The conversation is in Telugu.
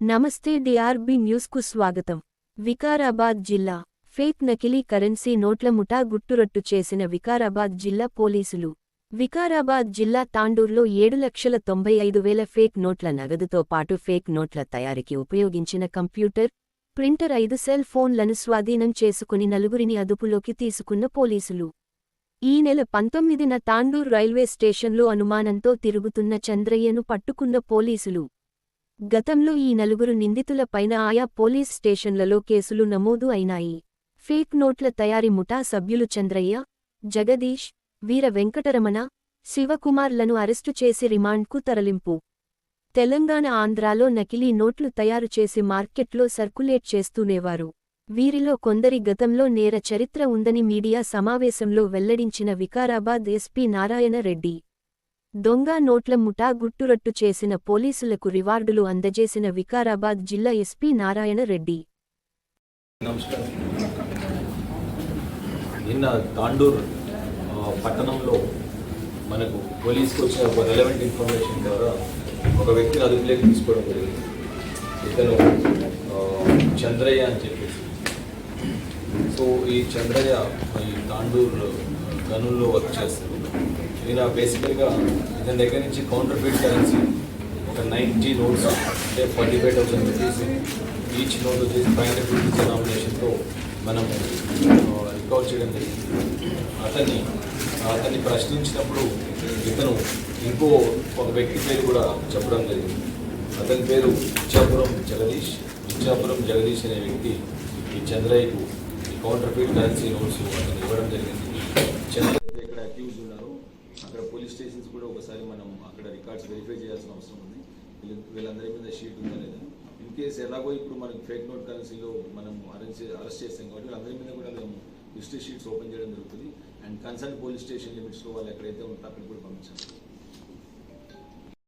నమస్తే డిఆర్బి న్యూస్కు స్వాగతం. వికారాబాద్ జిల్లా ఫేక్ నకిలీ కరెన్సీ నోట్ల ముఠా గుట్టురట్టు చేసిన వికారాబాద్ జిల్లా పోలీసులు. వికారాబాద్ జిల్లా తాండూర్లో ఏడు లక్షల తొంభై ఐదు వేల ఫేక్ నోట్ల నగదుతో పాటు ఫేక్ నోట్ల తయారీకి ఉపయోగించిన కంప్యూటర్ ప్రింటర్ ఐదు సెల్ ఫోన్లను స్వాధీనం చేసుకుని నలుగురిని అదుపులోకి తీసుకున్న పోలీసులు. ఈ నెల పంతొమ్మిదిన తాండూర్ రైల్వే స్టేషన్లో అనుమానంతో తిరుగుతున్న చంద్రయ్యను పట్టుకున్న పోలీసులు. గతంలో ఈ నలుగురు నిందితుల పైన ఆయా పోలీస్ స్టేషన్లలో కేసులు నమోదు అయినాయి. ఫేక్ నోట్ల తయారీ ముఠా సభ్యులు చంద్రయ్య జగదీష్ వీర వెంకటరమణ శివకుమార్లను అరెస్టు చేసి రిమాండ్కు తరలింపు. తెలంగాణ ఆంధ్రాలో నకిలీ నోట్లు తయారు చేసి మార్కెట్లో సర్కులేట్ చేస్తూనేవారు. వీరిలో కొందరి గతంలో నేర చరిత్ర ఉందని మీడియా సమావేశంలో వెల్లడించిన వికారాబాద్ ఎస్పీ నారాయణ రెడ్డి. దొంగ నోట్ల ముఠా గుట్టురట్టు చేసిన పోలీసులకు రివార్డులు అందజేసిన వికారాబాద్ జిల్లా ఎస్పీ నారాయణ రెడ్డి. నిన్న తాండూర్ పట్టణంలో మనకు పోలీసుకు వచ్చిన ఒక రెలవెంట్ ఇన్ఫర్మేషన్ ద్వారా ఒక వ్యక్తిని అదుపులోకి తీసుకోవడం జరిగింది. ఇతను చంద్రయ్య అని చెప్పేసి. సో ఈ చంద్రయ్య ఈ తాండూర్ గనుల్లో వర్క్ చేస్తారు ఇలా బేసికల్గా ఇతని దగ్గర నుంచి కౌంటర్ ఫీట్ కరెన్సీ ఒక నైంటీ నోట్స్ అంటే forty five thousand rupees each note వచ్చేసి ఫైవ్ హండ్రెడ్ రూపీస్ నామినేషన్తో మనం రికవర్ చేయడం జరిగింది. అతన్ని అతన్ని ప్రశ్నించినప్పుడు ఇతను ఇంకో ఒక వ్యక్తి పేరు కూడా చెప్పడం జరిగింది. అతని పేరు ఇచ్చాపురం జగదీష్. ఇచ్చాపురం జగదీష్ అనే వ్యక్తి ఈ చంద్రయ్యకు ఈ కౌంటర్ ఫీట్ కరెన్సీ నోట్స్ అతను ఇవ్వడం జరిగింది చంద్రయ్య ఎక్కడ అక్యూజ్ ఉన్నారు అక్కడ పోలీస్ స్టేషన్స్ కూడా ఒకసారి మనం అక్కడ రికార్డ్స్ వెరిఫై చేయాల్సిన అవసరం ఉంది. వీళ్ళందరి మీద షీట్ ఉందా లేదా? ఇన్ కేసు ఎలాగో ఇప్పుడు మనకి ఫేక్ నోట్ కరెన్సీలో మనం అరెంజ్ అరెస్ట్ చేస్తాం కాబట్టి వీళ్ళందరి మీద కూడా మేము హిస్టరీ షీట్స్ ఓపెన్ చేయడం జరుగుతుంది. అండ్ కన్సర్న్ పోలీస్ స్టేషన్ లిమిట్స్లో వాళ్ళు ఎక్కడైతే ఉంటారో అక్కడికి కూడా పంపించాలి.